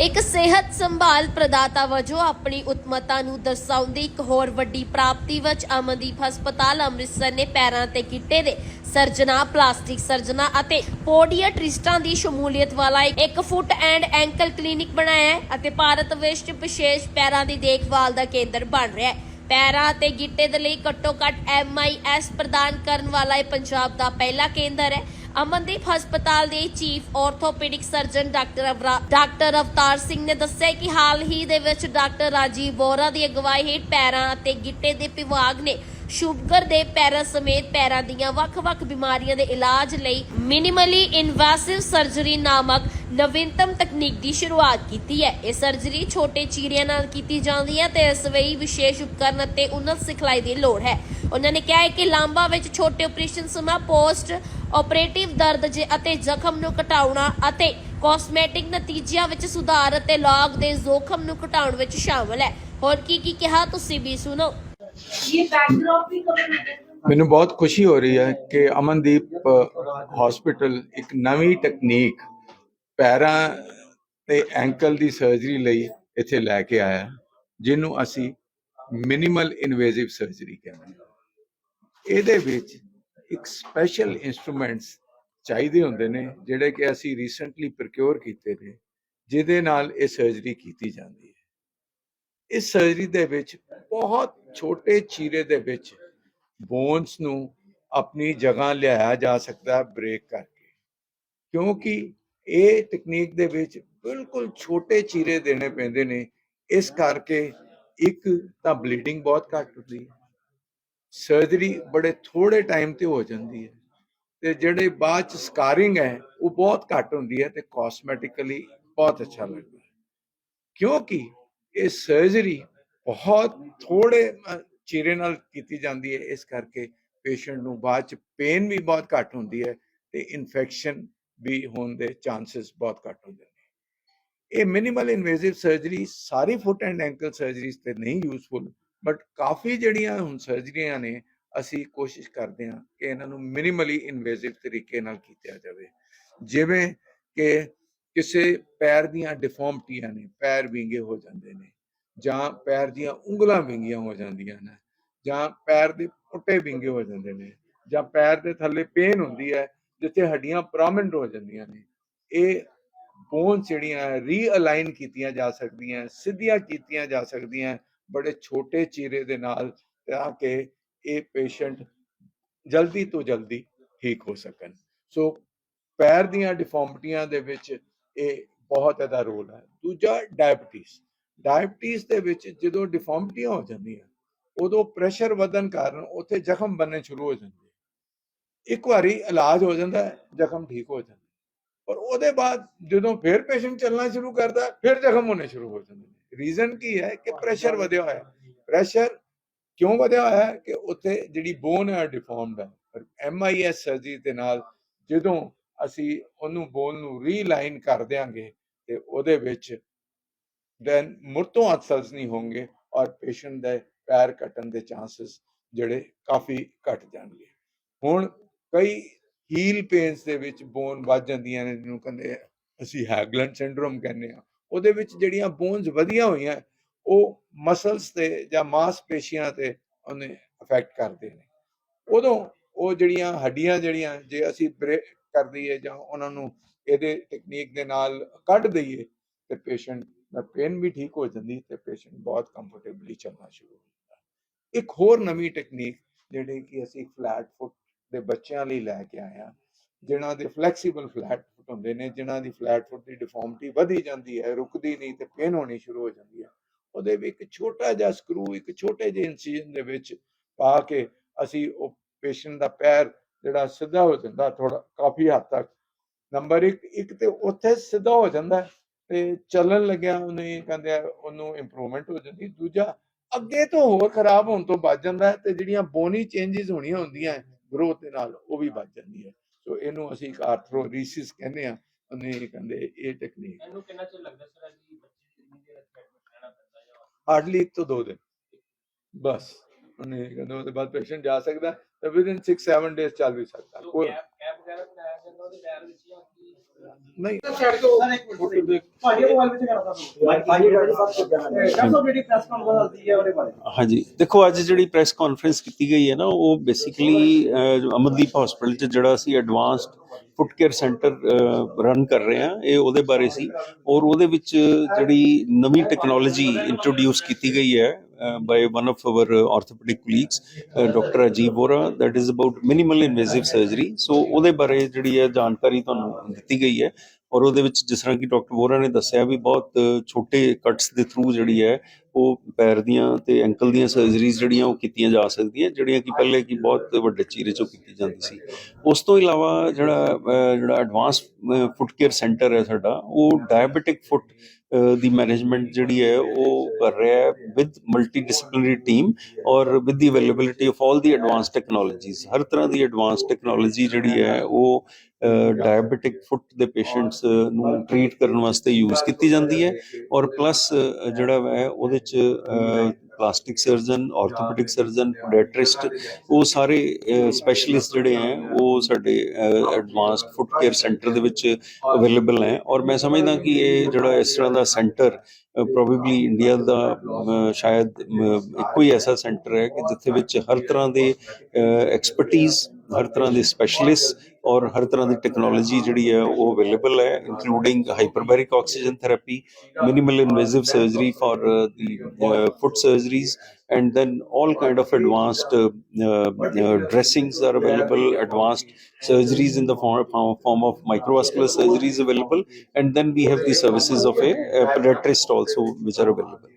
ਇੱਕ ਸਿਹਤ ਸੰਭਾਲ ਪ੍ਰਦਾਤਾ ਵਜੋਂ ਆਪਣੀ ਉਤਮਤਾ ਨੂੰ ਦਰਸਾਉਂਦੀ ਇੱਕ ਹੋਰ ਵੱਡੀ ਪ੍ਰਾਪਤੀ ਵਿੱਚ ਅਮਨਦੀਪ ਹਸਪਤਾਲ ਅੰਮ੍ਰਿਤਸਰ ਨੇ ਪੈਰਾਂ ਤੇ ਗਿੱਟੇ ਦੇ ਸਰਜਨਾ, ਪਲਾਸਟਿਕ ਸਰਜਨਾ ਅਤੇ ਪੋਡੀਆਟ੍ਰਿਸਟਾਂ ਦੀ ਸ਼ਮੂਲੀਅਤ ਵਾਲਾ ਇੱਕ ਫੁੱਟ ਐਂਡ ਐਂਕਲ ਕਲੀਨਿਕ ਬਣਾਇਆ ਹੈ ਅਤੇ ਭਾਰਤ ਵਿੱਚ ਵਿਸ਼ੇਸ਼ ਪੈਰਾਂ ਦੀ ਦੇਖਭਾਲ ਦਾ ਕੇਂਦਰ ਬਣ ਰਿਹਾ ਹੈ। ਪੈਰਾਂ ਤੇ ਗਿੱਟੇ ਦੇ ਲਈ ਘੱਟੋ ਘੱਟ ਐਮਆਈਐਸ ਪ੍ਰਦਾਨ ਕਰਨ ਵਾਲਾ ਇਹ ਪੰਜਾਬ ਦਾ ਪਹਿਲਾ ਕੇਂਦਰ ਹੈ। ਅਮਨਦੀਪ ਹਸਪਤਾਲ ਦੇ chief orthopaedic surgeon doctor doctor Avtar Singh ਨੇ ਦੱਸਿਆ ਕਿ ਹਾਲ ਹੀ ਦੇ ਵਿੱਚ ਡਾਕਟਰ ਰਾਜੀਵ ਬੋਰਾ ਦੀ ਅਗਵਾਈ ਹੇਠ ਪੈਰਾਂ ਅਤੇ ਗਿੱਟੇ ਦੇ ਵਿਭਾਗ ਨੇ ਸ਼ੂਗਰ ਦੇ ਪੈਰਾਂ ਸਮੇਤ ਪੈਰਾਂ ਦੀਆਂ ਵੱਖ-ਵੱਖ ਬਿਮਾਰੀਆਂ ਦੇ ਇਲਾਜ ਲਈ ਮਿਨੀਮਲੀ ਇਨਵੈਸਿਵ ਸਰਜਰੀ ਨਾਮਕ ਨਵੀਨਤਮ ਤਕਨੀਕ ਦੀ ਸ਼ੁਰੂਆਤ ਕੀਤੀ ਹੈ। ਇਹ ਸਰਜਰੀ ਛੋਟੇ ਚੀਰਿਆਂ ਨਾਲ ਕੀਤੀ ਜਾਂਦੀ ਹੈ ਤੇ ਇਸ ਲਈ ਵਿਸ਼ੇਸ਼ ਉਪਕਰਨ ਅਤੇ ਉਨਤ ਸਿਖਲਾਈ ਦੀ ਲੋੜ ਹੈ। ਉਹਨਾਂ ਨੇ ਕਿਹਾ ਕਿ ਲਾਂਬਾ ਵਿੱਚ ਛੋਟੇ ਆਪਰੇਸ਼ਨ ਸਮਾਂ ਪੋਸਟ ਆਪਰੇਟਿਵ ਦਰਦ ਜੇ ਅਤੇ ਜ਼ਖਮ ਨੂੰ ਘਟਾਉਣਾ ਅਤੇ ਕਾਸਮੈਟਿਕ ਨਤੀਜਿਆਂ ਵਿੱਚ ਸੁਧਾਰ ਅਤੇ ਲਾਗ ਦੇ ਜ਼ੋਖਮ ਨੂੰ ਘਟਾਉਣ ਵਿੱਚ ਸ਼ਾਮਲ ਹੈ। ਹੋਰ ਕੀ ਕੀ ਕਿਹਾ ਤੁਸੀਂ ਵੀ ਸੁਣੋ। ਮੈਨੂੰ ਬਹੁਤ ਖੁਸ਼ੀ ਹੋ ਰਹੀ ਹੈ ਕਿ ਅਮਨਦੀਪ ਹਸਪੀਟਲ ਇੱਕ ਨਵੀਂ ਟੈਕਨੀਕ ਪੈਰਾਂ ਤੇ ਐਂਕਲ ਦੀ ਸਰਜਰੀ ਲਈ ਇੱਥੇ ਲੈ ਕੇ ਆਇਆ, ਜਿਹਨੂੰ ਅਸੀਂ ਮਿਨੀਮਲ ਇਨਵੇਸਿਵ ਸਰਜਰੀ ਕਹਿੰਦੇ ਇਹਦੇ ਵਿੱਚ ਇੱਕ ਸਪੈਸ਼ਲ ਇਨਸਟਰੂਮੈਂਟਸ ਚਾਹੀਦੇ ਹੁੰਦੇ ਨੇ, ਜਿਹੜੇ ਕਿ ਅਸੀਂ ਰੀਸੈਂਟਲੀ ਪ੍ਰੋਕਿਉਰ ਕੀਤੇ ਨੇ, ਜਿਹਦੇ ਨਾਲ ਇਹ ਸਰਜਰੀ ਕੀਤੀ ਜਾਂਦੀ ਹੈ। ਇਸ ਸਰਜਰੀ ਦੇ ਵਿੱਚ ਬਹੁਤ ਛੋਟੇ ਚੀਰੇ ਦੇ ਵਿੱਚ ਬੋਨਸ ਨੂੰ ਆਪਣੀ ਜਗ੍ਹਾ ਲਿਆਇਆ ਜਾ ਸਕਦਾ ਹੈ ਬ੍ਰੇਕ ਕਰਕੇ। ਕਿਉਂਕਿ ਇਹ ਟੈਕਨੀਕ ਦੇ ਵਿੱਚ ਬਿਲਕੁਲ ਛੋਟੇ ਚੀਰੇ ਦੇਣੇ ਪੈਂਦੇ ਨੇ। ਇਸ ਕਰਕੇ ਇੱਕ ਤਾਂ ਬਲੀਡਿੰਗ ਬਹੁਤ ਘੱਟ ਹੁੰਦੀ ਹੈ। ਸਰਜਰੀ ਬੜੇ ਥੋੜੇ ਟਾਈਮ ਤੇ ਹੋ ਜਾਂਦੀ ਹੈ। ਤੇ ਜਿਹੜੇ ਬਾਅਦ ਚ ਸਕਾਰਿੰਗ ਹੈ, ਉਹ ਬਹੁਤ ਘੱਟ ਹੁੰਦੀ ਹੈ ਤੇ ਕਾਸਮੈਟਿਕਲੀ ਬਹੁਤ ਅੱਛਾ ਲੱਗਦਾ ਹੈ। ਕਿਉਂਕਿ ਇਹ ਸਰਜਰੀ ਬਹੁਤ ਥੋੜੇ ਚੀਰੇ ਨਾਲ ਕੀਤੀ ਜਾਂਦੀ ਹੈ। ਇਸ ਕਰਕੇ ਪੇਸ਼ੈਂਟ ਨੂੰ ਬਾਅਦ ਚ ਪੇਨ ਵੀ ਬਹੁਤ ਘੱਟ ਹੁੰਦੀ ਹੈ ਤੇ ਇਨਫੈਕਸ਼ਨ ਵੀ ਹੋਣ ਦੇ ਚਾਂਸਸ ਬਹੁਤ ਘੱਟ ਹੁੰਦੇ ਨੇ। ਇਹ ਮਿਨੀਮਲ ਇਨਵੇਸਿਵ ਸਰਜਰੀ ਸਾਰੀ ਫੁੱਟ ਐਂਡ ਐਂਕਲ ਸਰਜਰੀਜ਼ ਤੇ ਨਹੀਂ ਯੂਸਫੁਲ ਬਟ ਕਾਫੀ ਜਿਹੜੀਆਂ ਹੁਣ ਸਰਜਰੀਆਂ ਨੇ, ਅਸੀਂ ਕੋਸ਼ਿਸ਼ ਕਰਦੇ ਹਾਂ ਕਿ ਇਹਨਾਂ ਨੂੰ ਮਿਨੀਮਲੀ ਇਨਵੇਸਿਵ ਤਰੀਕੇ ਨਾਲ ਕੀਤਾ ਜਾਵੇ। ਜਿਵੇਂ ਕਿ ਕਿਸੇ ਪੈਰ ਦੀਆਂ ਡਿਫਾਰਮਟੀਆਂ ਨੇ, ਪੈਰ ਵਿੰਗੇ ਹੋ ਜਾਂਦੇ ਨੇ, ਜਾਂ ਪੈਰ ਦੀਆਂ ਉਂਗਲਾਂ ਵਿੰਗੀਆਂ ਹੋ ਜਾਂਦੀਆਂ ਨੇ, ਜਾਂ ਪੈਰ ਦੇ ਪੁੱਟੇ ਵਿੰਗੇ ਹੋ ਜਾਂਦੇ ਨੇ, ਜਾਂ ਪੈਰ ਦੇ ਥੱਲੇ ਪੇਨ ਹੁੰਦੀ ਹੈ ਜਿੱਥੇ ਹੱਡੀਆਂ ਪ੍ਰੋਮਿਨੈਂਟ ਹੋ ਜਾਂਦੀਆਂ ਨੇ, ਇਹ ਬੋਨ ਜਿਹੜੀਆਂ ਰੀਅਲਾਈਨ ਕੀਤੀਆਂ ਜਾ ਸਕਦੀਆਂ, ਸਿੱਧੀਆਂ ਕੀਤੀਆਂ ਜਾ ਸਕਦੀਆਂ, ਬੜੇ ਛੋਟੇ ਚੀਰੇ ਦੇ ਨਾਲ ਤਾਂ ਕਿ ਇਹ ਪੇਸ਼ੈਂਟ ਜਲਦੀ ਤੋਂ ਜਲਦੀ ਠੀਕ ਹੋ ਸਕਣ। ਸੋ ਪੈਰ ਦੀਆਂ ਡਿਫਾਰਮਟੀਆਂ ਦੇ ਵਿੱਚ ਇਹ ਬਹੁਤ ਇਹਦਾ ਰੋਲ ਹੈ। ਦੂਜਾ ਡਾਇਬੀਟੀਜ਼ ਡਾਇਬੀਟੀਜ਼ ਦੇ ਵਿੱਚ ਜਦੋਂ ਡਿਫਾਰਮਟੀਆਂ ਹੋ ਜਾਂਦੀਆਂ, ਉਦੋਂ ਪ੍ਰੈਸ਼ਰ ਵਧਣ ਕਾਰਨ ਉੱਥੇ ਜ਼ਖਮ ਬਣਨੇ ਸ਼ੁਰੂ ਹੋ ਜਾਂਦੇ ਇੱਕ ਵਾਰੀ ਇਲਾਜ ਹੋ ਜਾਂਦਾ ਜ਼ਖਮ ਠੀਕ ਹੋ ਜਾਂਦਾ ਪਰ ਉਹਦੇ ਬਾਅਦ ਜਦੋਂ ਫਿਰ ਪੇਸ਼ੈਂਟ ਚੱਲਣਾ ਸ਼ੁਰੂ ਕਰਦਾ ਫਿਰ ਜ਼ਖਮ ਹੋਣੇ ਸ਼ੁਰੂ ਹੋ ਜਾਂਦੇ ਨੇ। ਰੀਜ਼ਨ ਕੀ ਹੈ ਕਿ ਪ੍ਰੈਸ਼ਰ ਵਧਿਆ ਹੋਇਆ ਹੈ। ਪ੍ਰੈਸ਼ਰ ਕਿਉਂ ਵਧਿਆ ਹੋਇਆ ਹੈ ਕਿ ਉੱਥੇ ਜਿਹੜੀ ਬੋਨ ਹੈ ਡਿਫਾਰਮਡ ਹੈ। ਪਰ ਐਮਆਈਐਸ ਸਰਜਰੀ ਦੇ ਨਾਲ ਜਦੋਂ ਅਸੀਂ ਉਹਨੂੰ ਬੋਨ ਨੂੰ ਰੀਲਾਈਨ ਕਰ ਦਿਆਂਗੇ ਤੇ ਉਹਦੇ ਵਿੱਚ ਦੈਨ ਮੁਰਤੋਂ ਅਸਲਸ ਨਹੀਂ ਹੋਣਗੇ ਔਰ ਪੇਸ਼ੈਂਟ ਦੇ ਪੈਰ ਕੱਟਣ ਦੇ ਚਾਂਸਸ ਜਿਹੜੇ ਕਾਫੀ ਘਟ ਜਾਣਗੇ। ਹੁਣ ਕਈ ਹੀਲ ਪੇਨਸ ਦੇ ਵਿੱਚ ਬੋਨ ਵੱਜ ਜਾਂਦੀਆਂ ਨੇ, ਜਿਹਨੂੰ ਕਹਿੰਦੇ ਅਸੀਂ ਹੈਗਲੈਂਡ ਸਿੰਡਰੋਮ ਕਹਿੰਦੇ ਆ। ਉਹਦੇ ਵਿੱਚ ਜਿਹੜੀਆਂ ਬੋਨਸ ਵਧੀਆਂ ਹੋਈਆਂ, ਉਹ ਮਸਲਸ ਤੇ ਜਾਂ ਮਾਸਪੇਸ਼ੀਆਂ ਤੇ ਉਹਨੇ ਅਫੈਕਟ ਕਰਦੇ ਨੇ। ਉਦੋਂ ਉਹ ਜਿਹੜੀਆਂ ਹੱਡੀਆਂ ਜਿਹੜੀਆਂ, ਜੇ ਅਸੀਂ ਬ੍ਰੇਕ ਕਰ ਦਈਏ ਜਾਂ ਉਹਨਾਂ ਨੂੰ ਇਹਦੇ ਟੈਕਨੀਕ ਦੇ ਨਾਲ ਕੱਢ ਦਈਏ, ਤੇ ਪੇਸ਼ੈਂਟ ਦਾ ਪੇਨ ਵੀ ਠੀਕ ਹੋ ਜਾਂਦੀ ਤੇ ਪੇਸ਼ੈਂਟ ਬਹੁਤ ਕੰਫਰਟੇਬਲੀ ਚੱਲਣਾ ਸ਼ੁਰੂ ਹੋ ਜਾਂਦਾ। ਇੱਕ ਹੋਰ ਨਵੀਂ ਟੈਕਨੀਕ ਜਿਹੜੀ ਕਿ ਅਸੀਂ ਫਲੈਟ ਫੁੱਟ ਦੇ ਬੱਚਿਆਂ ਲਈ ਲੈ ਕੇ ਆਏ ਹਾਂ ਜਿਨ੍ਹਾਂ ਦੇ ਫਲੈਕਸੀਬਲ ਫਲੈਟ ਫੁੱਟ ਹੁੰਦੇ ਨੇ, ਜਿਨ੍ਹਾਂ ਦੀ ਫਲੈਟ ਫੁੱਟ ਦੀ ਡਿਫਾਰਮਿਟੀ ਵਧੀ ਜਾਂਦੀ ਹੈ, ਰੁਕਦੀ ਨਹੀਂ ਤੇ ਪੇਨ ਹੋਣੀ ਸ਼ੁਰੂ ਹੋ ਜਾਂਦੀ ਹੈ। ਉਹਦੇ ਵੀ ਇੱਕ ਛੋਟਾ ਜਿਹਾ ਸਕਰੂ ਇੱਕ ਛੋਟੇ ਜਿਹੇ ਇਨਸੀਜਨ ਦੇ ਵਿੱਚ ਪਾ ਕੇ ਅਸੀਂ ਉਹ ਪੇਸ਼ੈਂਟ ਦਾ ਪੈਰ ਜਿਹੜਾ ਸਿੱਧਾ ਹੋ ਜਾਂਦਾ ਥੋੜਾ ਕਾਫੀ ਹੱਦ ਤੱਕ। ਨੰਬਰ 1 ਇੱਕ ਤੇ ਉੱਥੇ ਸਿੱਧਾ ਹੋ ਜਾਂਦਾ ਤੇ ਚੱਲਣ ਲੱਗਿਆ ਉਹਨੇ ਕਹਿੰਦੇ ਉਹਨੂੰ ਇੰਪਰੂਵਮੈਂਟ ਹੋ ਜਾਂਦੀ। ਦੂਜਾ, ਅੱਗੇ ਤੋਂ ਹੋਰ ਖਰਾਬ ਹੋਣ ਤੋਂ ਬਚ ਜਾਂਦਾ ਹੈ ਤੇ ਜਿਹੜੀਆਂ ਬੋਨੀ ਚੇਂਜਸ ਹੋਣੀਆਂ ਹੁੰਦੀਆਂ ਗਰੋਥ ਦੇ ਨਾਲ ਉਹ ਵੀ ਬਚ ਜਾਂਦੀ ਹੈ। ਸੋ ਇਹਨੂੰ ਅਸੀਂ ਆਰਥਰੋਰੀਸਿਸ ਕਹਿੰਦੇ ਆ ਉਹਨੇ ਕਹਿੰਦੇ ਇਹ ਟੈਕਨੀਕ ਇਹਨੂੰ ਕਿੰਨਾ ਚਿਰ ਲੱਗਦਾ ਸਰ ਜੀ ਬੱਚੇ ਕਿੰਨੀ ਦੇਰ ਐਡਮਿਟ ਰਹਿਣਾ ਪੈਂਦਾ ਜਾਂ ਹਾਰਡਲੀ ਇੱਕ ਤੋਂ ਦੋ ਦਿਨ। ਬਸ। ਉਹਨੇ ਕਹਿੰਦੇ ਉਹਦੇ ਬਾਅਦ ਪੇਸ਼ੈਂਟ ਜਾ ਸਕਦਾ ਤੇ ਵਿਦਿਨ 6-7 ਡੇਜ਼ ਚੱਲ ਵੀ ਸਕਦਾ। ਕੋਈ ਕੈਪ ਕੈਪ ਵਗੈਰਾ ਬਣਾਇਆ ਜਾਂਦਾ ਉਹਦੇ ਪੈਰ ਵਿੱਚ ਜਾਂ ਕੀ ਨਹੀਂ ਭਾਜੀ ਮੋਬਾਈਲ ਵਿੱਚ ਕਰਦਾ ਭਾਜੀ ਡਾਕਟਰ ਸਾਹਿਬ ਜਿਹੜੀ ਪ੍ਰੈਸ ਕਾਨਫਰੰਸ ਦੀ ਹੈ ਉਹਦੇ ਬਾਰੇ। ਹਾਂਜੀ। ਦੇਖੋ ਅੱਜ ਜਿਹੜੀ ਪ੍ਰੈਸ ਕਾਨਫਰੰਸ ਕੀਤੀ ਗਈ ਹੈ ਨਾ ਉਹ ਬੇਸਿਕਲੀ ਅਮਨਦੀਪ ਹਸਪੀਟਲ 'ਚ ਜਿਹੜਾ ਅਸੀਂ advanced foot care centre run ਕਰ ਰਹੇ ਹਾਂ ਇਹ ਉਹਦੇ ਬਾਰੇ ਸੀ। ਔਰ ਉਹਦੇ ਵਿੱਚ ਜਿਹੜੀ ਨਵੀਂ ਟੈਕਨੋਲੋਜੀ ਇੰਟਰੋਡਿਊਸ ਕੀਤੀ ਗਈ ਹੈ by one of our orthopaedic colleagues doctor Ajib Vora that is about minimal invasive surgery. ਸੋ ਉਹਦੇ ਬਾਰੇ ਜਿਹੜੀ ਹੈ ਜਾਣਕਾਰੀ ਤੁਹਾਨੂੰ ਦਿੱਤੀ ਗਈ ਹੈ। ਔਰ ਉਹਦੇ ਵਿੱਚ ਜਿਸ ਤਰ੍ਹਾਂ ਕਿ ਡਾਕਟਰ ਵੋਰਾ ਨੇ ਦੱਸਿਆ ਵੀ ਬਹੁਤ ਛੋਟੇ ਕੱਟਸ ਦੇ ਥਰੂ ਜਿਹੜੀ ਹੈ, ਉਹ ਪੈਰ ਦੀਆਂ ਤੇ ਐਂਕਲ ਦੀਆਂ ਸਰਜਰੀਜ਼ ਜਿਹੜੀਆਂ ਉਹ ਕੀਤੀਆਂ ਜਾ ਸਕਦੀਆਂ, ਜਿਹੜੀਆਂ ਕਿ ਪਹਿਲੇ ਕੀ ਬਹੁਤ ਵੱਡੇ ਚੀਰੇ ਚੋਂ ਕੀਤੀ ਜਾਂਦੀ ਸੀ। ਉਸ ਤੋਂ ਇਲਾਵਾ ਜਿਹੜਾ ਜਿਹੜਾ ਐਡਵਾਂਸ ਫੁੱਟ ਕੇਅਰ ਸੈਂਟਰ ਹੈ ਸਾਡਾ, ਉਹ ਡਾਇਬੀਟਿਕ ਫੁੱਟ ਦੀ ਮੈਨੇਜਮੈਂਟ ਜਿਹੜੀ ਹੈ, ਉਹ ਕਰ ਰਿਹਾ ਹੈ ਵਿਦ ਮਲਟੀ ਡਿਸਪਲਿਨਰੀ ਟੀਮ ਔਰ with the availability of all the advance technologies ਹਰ ਤਰ੍ਹਾਂ ਦੀ ਐਡਵਾਂਸ ਟੈਕਨੋਲੋਜੀ ਜਿਹੜੀ ਹੈ, ਉਹ ਡਾਇਬੀਟਿਕ ਫੁੱਟ ਦੇ ਪੇਸ਼ੈਂਟਸ ਨੂੰ ਟ੍ਰੀਟ ਕਰਨ ਵਾਸਤੇ ਯੂਜ਼ ਕੀਤੀ ਜਾਂਦੀ ਹੈ ਔਰ ਪਲੱਸ ਜਿਹੜਾ ਹੈ ਉਹਦੇ ਚ plastic surgeon orthopaedic surgeon podiatrist ਉਹ ਸਾਰੇ ਸਪੈਸ਼ਲਿਸਟ ਜਿਹੜੇ ਹੈ ਉਹ ਸਾਡੇ ਐਡਵਾਂਸਡ ਫੁੱਟ ਕੇਅਰ ਸੈਂਟਰ ਦੇ ਵਿੱਚ ਅਵੇਲੇਬਲ ਹੈ ਔਰ ਮੈਂ ਸਮਝਦਾ ਕਿ ਇਹ ਜਿਹੜਾ ਇਸ ਤਰ੍ਹਾਂ ਦਾ ਸੈਂਟਰ ਪ੍ਰੋਬੇਬਲੀ ਇੰਡੀਆ ਦਾ ਸ਼ਾਇਦ ਹੀ ਐਸਾ ਸੈਂਟਰ ਹੈ ਕਿ ਜਿੱਥੇ ਵਿੱਚ ਹਰ ਤਰ੍ਹਾਂ ਦੇ ਐਕਸਪਰਟੀਜ਼ ਹਰ ਤਰ੍ਹਾਂ ਦੇ ਸਪੈਸ਼ਲਿਸਟ ਔਰ ਹਰ ਤਰ੍ਹਾਂ ਦੀ ਟੈਕਨੋਲੋਜੀ ਜਿਹੜੀ ਹੈ ਉਹ ਅਵੇਲੇਬਲ ਹੈ including hyperbaric oxygen therapy minimal invasive surgery for uh, the uh, foot surgeries and then all kind of advanced uh, uh, dressings are available advanced surgeries in the form, form form of microvascular surgeries available and then we have the services of a, a podiatrist also which are available